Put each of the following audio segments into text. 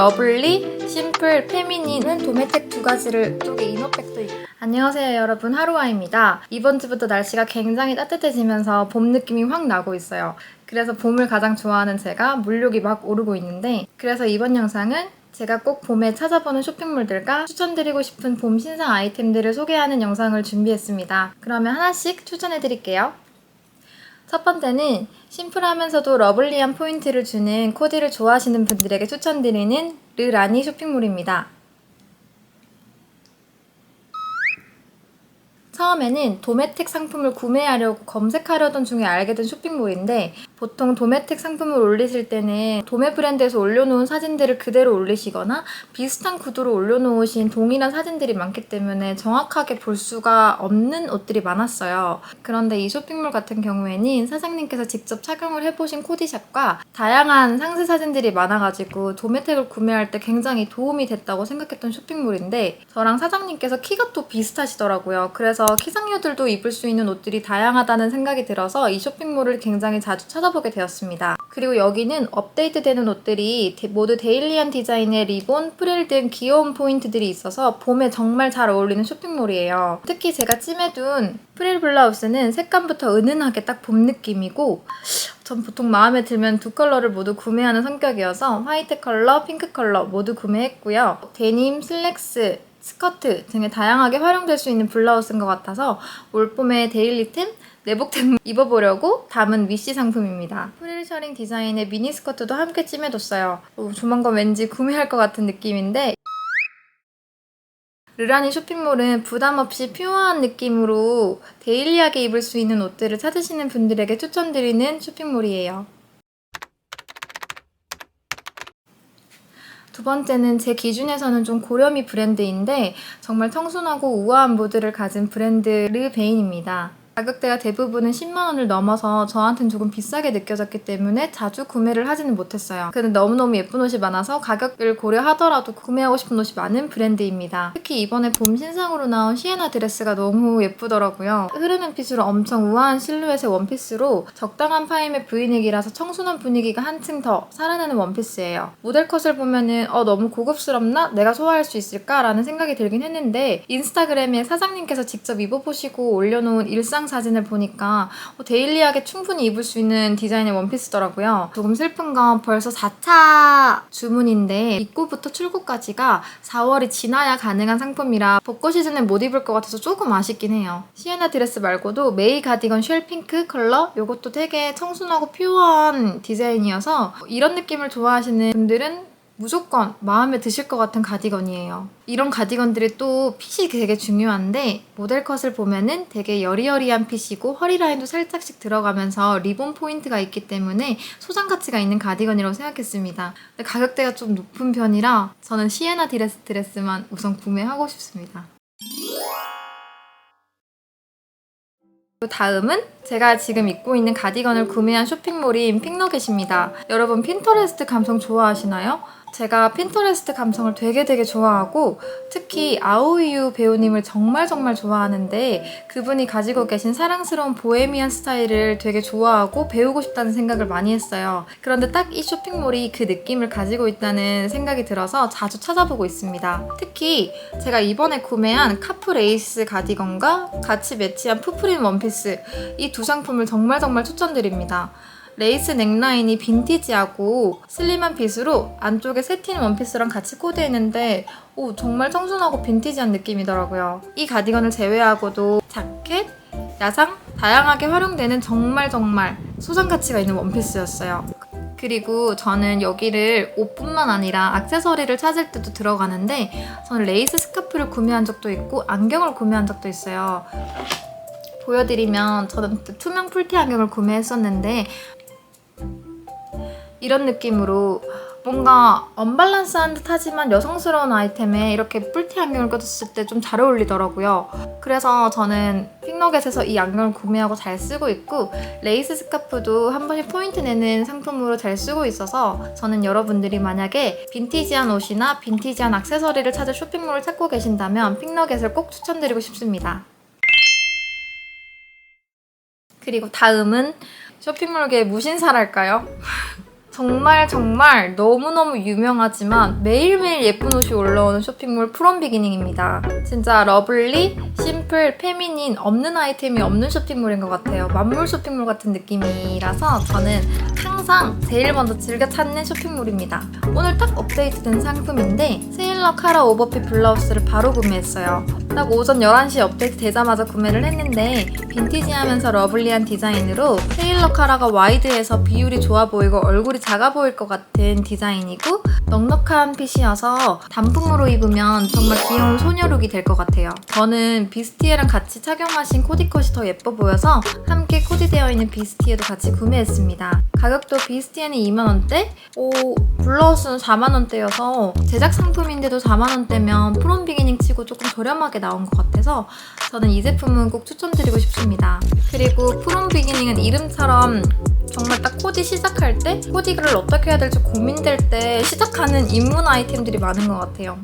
러블리, 심플, 페미닌은 도메텍 두 가지를 쪽에 이너백도 있고 안녕하세요 여러분 하루아입니다. 이번 주부터 날씨가 굉장히 따뜻해지면서 봄 느낌이 확 나고 있어요. 그래서 봄을 가장 좋아하는 제가 물욕이 막 오르고 있는데 그래서 이번 영상은 제가 꼭 봄에 찾아보는 쇼핑몰들과 추천드리고 싶은 봄 신상 아이템들을 소개하는 영상을 준비했습니다. 그러면 하나씩 추천해드릴게요. 첫 번째는 심플하면서도 러블리한 포인트를 주는 코디를 좋아하시는 분들에게 추천드리는 르라니 쇼핑몰입니다. 처음에는 도메텍 상품을 구매하려고 검색하려던 중에 알게 된 쇼핑몰인데 보통 도메텍 상품을 올리실 때는 도메 브랜드에서 올려놓은 사진들을 그대로 올리시거나 비슷한 구도로 올려놓으신 동일한 사진들이 많기 때문에 정확하게 볼 수가 없는 옷들이 많았어요. 그런데 이 쇼핑몰 같은 경우에는 사장님께서 직접 착용을 해보신 코디샵과 다양한 상세 사진들이 많아가지고 도메텍을 구매할 때 굉장히 도움이 됐다고 생각했던 쇼핑몰인데 저랑 사장님께서 키가 또 비슷하시더라고요. 그래서 키상녀들도 입을 수 있는 옷들이 다양하다는 생각이 들어서 이 쇼핑몰을 굉장히 자주 찾아보게 되었습니다. 그리고 여기는 업데이트되는 옷들이 데- 모두 데일리한 디자인의 리본, 프릴 등 귀여운 포인트들이 있어서 봄에 정말 잘 어울리는 쇼핑몰이에요. 특히 제가 찜해둔 프릴 블라우스는 색감부터 은은하게 딱 봄 느낌이고 전 보통 마음에 들면 두 컬러를 모두 구매하는 성격이어서 화이트 컬러, 핑크 컬러 모두 구매했고요. 데님, 슬랙스, 스커트 등에 다양하게 활용될 수 있는 블라우스인 것 같아서 올봄에 데일리템, 내복템 입어보려고 담은 위시 상품입니다. 프릴 셔링 디자인의 미니 스커트도 함께 찜해뒀어요. 어, 조만간 왠지 구매할 것 같은 느낌인데 르라니 쇼핑몰은 부담 없이 퓨어한 느낌으로 데일리하게 입을 수 있는 옷들을 찾으시는 분들에게 추천드리는 쇼핑몰이에요. 두 번째는 제 기준에서는 좀 고렴이 브랜드인데 정말 청순하고 우아한 무드를 가진 브랜드 르베인입니다. 가격대가 대부분은 10만 원을 넘어서 저한텐 조금 비싸게 느껴졌기 때문에 자주 구매를 하지는 못했어요. 근데 너무너무 예쁜 옷이 많아서 가격을 고려하더라도 구매하고 싶은 옷이 많은 브랜드입니다. 특히 이번에 봄 신상으로 나온 시에나 드레스가 너무 예쁘더라고요. 흐르는 핏으로 엄청 우아한 실루엣의 원피스로 적당한 파임의 브이넥이라서 청순한 분위기가 한층 더 살아나는 원피스예요. 모델 컷을 보면은 어 너무 고급스럽나? 내가 소화할 수 있을까? 라는 생각이 들긴 했는데 인스타그램에 사장님께서 직접 입어보시고 올려놓은 일상 사진을 보니까 어, 데일리하게 충분히 입을 수 있는 디자인의 원피스더라고요. 조금 슬픈 건 벌써 4차 주문인데 입고부터 출고까지가 4월이 지나야 가능한 상품이라 벚꽃 시즌에 못 입을 것 같아서 조금 아쉽긴 해요. 시에나 드레스 말고도 메이 가디건 쉘 핑크 컬러 이것도 되게 청순하고 퓨어한 디자인이어서 이런 느낌을 좋아하시는 분들은 무조건 마음에 드실 것 같은 가디건이에요. 이런 가디건들이 또 핏이 되게 중요한데 모델 컷을 보면은 되게 여리여리한 핏이고 허리 라인도 살짝씩 들어가면서 리본 포인트가 있기 때문에 소장 가치가 있는 가디건이라고 생각했습니다. 근데 가격대가 좀 높은 편이라 저는 시에나 드레스 드레스만 우선 구매하고 싶습니다. 그리고 다음은 제가 지금 입고 있는 가디건을 구매한 쇼핑몰인 픽너겟입니다. 여러분 핀터레스트 감성 좋아하시나요? 제가 핀터레스트 감성을 되게 되게 좋아하고 특히 아오이유 배우님을 정말 정말 좋아하는데 그분이 가지고 계신 사랑스러운 보헤미안 스타일을 되게 좋아하고 배우고 싶다는 생각을 많이 했어요. 그런데 딱 이 쇼핑몰이 그 느낌을 가지고 있다는 생각이 들어서 자주 찾아보고 있습니다. 특히 제가 이번에 구매한 카프 레이스 가디건과 같이 매치한 푸프린 원피스 이 두 상품을 정말 정말 추천드립니다. 레이스 넥라인이 빈티지하고 슬림한 핏으로 안쪽에 세틴 원피스랑 같이 코디했는데 오, 정말 청순하고 빈티지한 느낌이더라고요. 이 가디건을 제외하고도 자켓, 야상 다양하게 활용되는 정말 정말 소장 가치가 있는 원피스였어요. 그리고 저는 여기를 옷뿐만 아니라 액세서리를 찾을 때도 들어가는데 저는 레이스 스카프를 구매한 적도 있고 안경을 구매한 적도 있어요. 보여드리면 저는 투명 풀티 안경을 구매했었는데 이런 느낌으로 뭔가 언밸런스한 듯 하지만 여성스러운 아이템에 이렇게 뿔티 안경을 껴줬을 때 좀 잘 어울리더라고요. 그래서 저는 픽너겟에서 이 안경을 구매하고 잘 쓰고 있고 레이스 스카프도 한 번씩 포인트 내는 상품으로 잘 쓰고 있어서 저는 여러분들이 만약에 빈티지한 옷이나 빈티지한 액세서리를 찾을 쇼핑몰을 찾고 계신다면 픽너겟을 꼭 추천드리고 싶습니다. 그리고 다음은 쇼핑몰계 무신사랄까요? 정말 정말 너무너무 유명하지만 매일매일 예쁜 옷이 올라오는 쇼핑몰 프롬 비기닝입니다. 진짜 러블리, 심플, 페미닌 없는 아이템이 없는 쇼핑몰인 것 같아요. 만물 쇼핑몰 같은 느낌이라서 저는 항상 제일 먼저 즐겨 찾는 쇼핑몰입니다. 오늘 딱 업데이트된 상품인데 세일러 카라 오버핏 블라우스를 바로 구매했어요. 딱 오전 11시 업데이트 되자마자 구매를 했는데 빈티지하면서 러블리한 디자인으로 세일러 카라가 와이드해서 비율이 좋아 보이고 얼굴이 작아 보일 것 같은 디자인이고 넉넉한 핏이어서 단품으로 입으면 정말 귀여운 소녀룩이 될 것 같아요. 저는 비스티에랑 같이 착용하신 코디컷이 더 예뻐 보여서 함께 코디되어 있는 비스티에도 같이 구매했습니다. 가격도 비스티에는 2만원대, 오, 블라우스는 4만원대여서 제작 상품인데도 4만원대면 프롬 비기닝 치고 조금 저렴하게 나온 것 같아서 저는 이 제품은 꼭 추천드리고 싶습니다. 그리고 프롬 비기닝은 이름처럼 정말 딱 코디 시작할 때 코디를 어떻게 해야 될지 고민될 때 시작하는 입문 아이템들이 많은 것 같아요.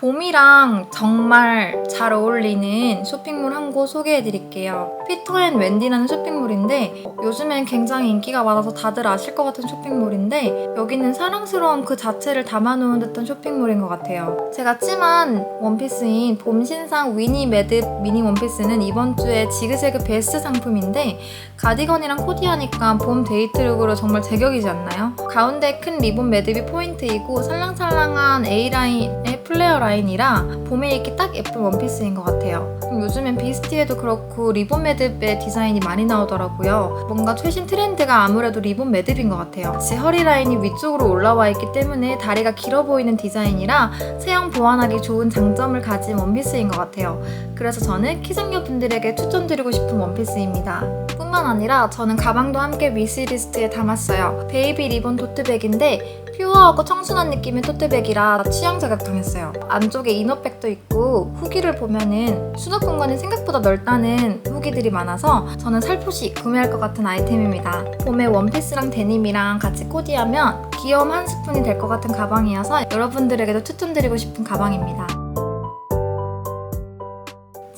봄이랑 정말 잘 어울리는 쇼핑몰 한 곳 소개해 드릴게요. 피터앤 웬디라는 쇼핑몰인데 요즘엔 굉장히 인기가 많아서 다들 아실 것 같은 쇼핑몰인데 여기는 사랑스러운 그 자체를 담아놓은 듯한 쇼핑몰인 것 같아요. 제가 찜한 원피스인 봄 신상 위니 매듭 미니 원피스는 이번 주에 지그재그 베스트 상품인데 가디건이랑 코디하니까 봄 데이트룩으로 정말 제격이지 않나요? 가운데 큰 리본 매듭이 포인트이고 살랑살랑한 A라인의 플레어 라인 이라 봄에 입기 딱 예쁜 원피스인 것 같아요. 요즘엔 비스티에도 그렇고 리본 매듭의 디자인이 많이 나오더라고요. 뭔가 최신 트렌드가 아무래도 리본 매듭인 것 같아요. 제 허리 라인이 위쪽으로 올라와 있기 때문에 다리가 길어 보이는 디자인이라 체형 보완하기 좋은 장점을 가진 원피스인 것 같아요. 그래서 저는 키장녀 분들에게 추천드리고 싶은 원피스입니다. 뿐만 아니라 저는 가방도 함께 위시리스트에 담았어요. 베이비 리본 토트백인데 퓨어하고 청순한 느낌의 토트백이라 취향 저격당했어요. 안쪽에 이너백도 있고 후기를 보면은 수납 공간이 생각보다 넓다는 후기들이 많아서 저는 살포시 구매할 것 같은 아이템입니다. 봄에 원피스랑 데님이랑 같이 코디하면 귀여움 한 스푼이 될 것 같은 가방이어서 여러분들에게도 추천드리고 싶은 가방입니다.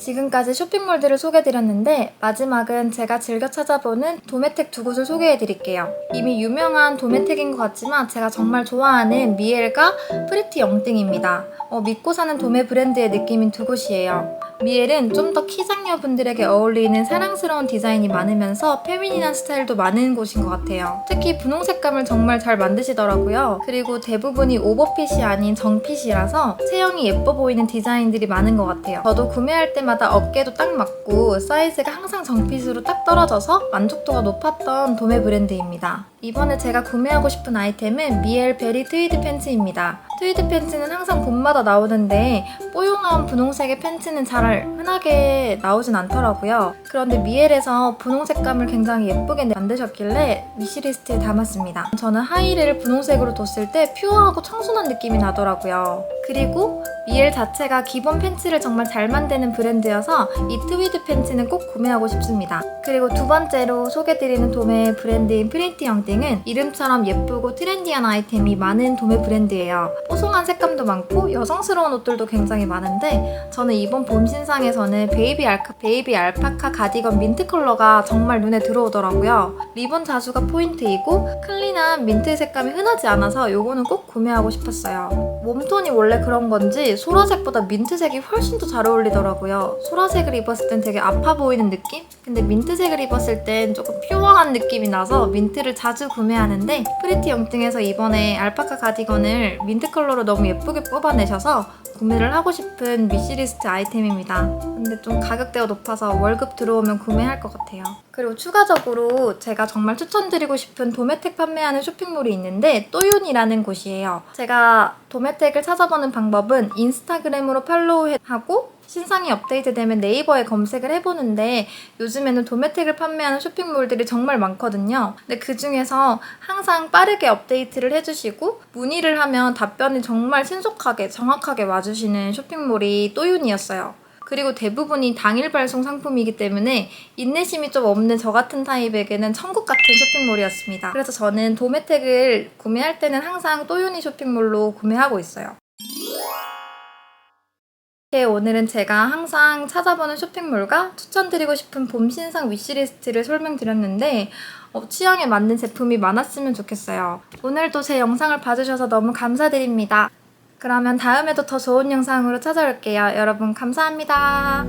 지금까지 쇼핑몰들을 소개드렸는데 마지막은 제가 즐겨 찾아보는 도메텍 두 곳을 소개해드릴게요. 이미 유명한 도메텍인 것 같지만 제가 정말 좋아하는 미엘과 프리티 영등입니다. 어, 믿고 사는 도메 브랜드의 느낌인 두 곳이에요. 미엘은 좀 더 키장녀 분들에게 어울리는 사랑스러운 디자인이 많으면서 페미닌한 스타일도 많은 곳인 것 같아요. 특히 분홍 색감을 정말 잘 만드시더라고요. 그리고 대부분이 오버핏이 아닌 정핏이라서 체형이 예뻐 보이는 디자인들이 많은 것 같아요. 저도 구매할 때마다 어깨도 딱 맞고 사이즈가 항상 정핏으로 딱 떨어져서 만족도가 높았던 도매 브랜드입니다. 이번에 제가 구매하고 싶은 아이템은 미엘 베리 트위드 팬츠입니다. 트위드 팬츠는 항상 봄마다 나오는데 뽀용한 분홍색의 팬츠는 잘 흔하게 나오진 않더라고요. 그런데 미엘에서 분홍 색감을 굉장히 예쁘게 만드셨길래 위시리스트에 담았습니다. 저는 하의를 분홍색으로 뒀을 때 퓨어하고 청순한 느낌이 나더라고요. 그리고 미엘 자체가 기본 팬츠를 정말 잘 만드는 브랜드여서 이 트위드 팬츠는 꼭 구매하고 싶습니다. 그리고 두 번째로 소개드리는 도매 브랜드인 프린티 영딩은 이름처럼 예쁘고 트렌디한 아이템이 많은 도매 브랜드예요. 뽀송한 색감도 많고 여성스러운 옷들도 굉장히 많은데 저는 이번 봄 신상에서는 베이비 알카 베이비 알파카 가디건 민트 컬러가 정말 눈에 들어오더라고요. 리본 자수가 포인트이고 클린한 민트 색감이 흔하지 않아서 요거는 꼭 구매하고 싶었어요. 몸톤이 원래 그런 건지 소라색보다 민트색이 훨씬 더 잘 어울리더라고요. 소라색을 입었을 땐 되게 아파 보이는 느낌? 근데 민트색을 입었을 땐 조금 퓨어한 느낌이 나서 민트를 자주 구매하는데 프리티 영등에서 이번에 알파카 가디건을 민트 컬러로 너무 예쁘게 뽑아내셔서 구매를 하고 싶은 위시리스트 아이템입니다. 근데 좀 가격대가 높아서 월급 들어오면 구매할 것 같아요. 그리고 추가적으로 제가 정말 추천드리고 싶은 도메텍 판매하는 쇼핑몰이 있는데 또윤이라는 곳이에요. 제가 도메텍을 찾아보는 방법은 인스타그램으로 팔로우하고 신상이 업데이트되면 네이버에 검색을 해보는데 요즘에는 도메텍을 판매하는 쇼핑몰들이 정말 많거든요. 근데 그 중에서 항상 빠르게 업데이트를 해주시고 문의를 하면 답변이 정말 신속하게 정확하게 와주시는 쇼핑몰이 또윤이었어요. 그리고 대부분이 당일 발송 상품이기 때문에 인내심이 좀 없는 저 같은 타입에게는 천국 같은 쇼핑몰이었습니다. 그래서 저는 도메텍을 구매할 때는 항상 또윤이 쇼핑몰로 구매하고 있어요. 이렇게 오늘은 제가 항상 찾아보는 쇼핑몰과 추천드리고 싶은 봄 신상 위시리스트를 설명드렸는데 어, 취향에 맞는 제품이 많았으면 좋겠어요. 오늘도 제 영상을 봐주셔서 너무 감사드립니다. 그러면 다음에도 더 좋은 영상으로 찾아올게요. 여러분 감사합니다.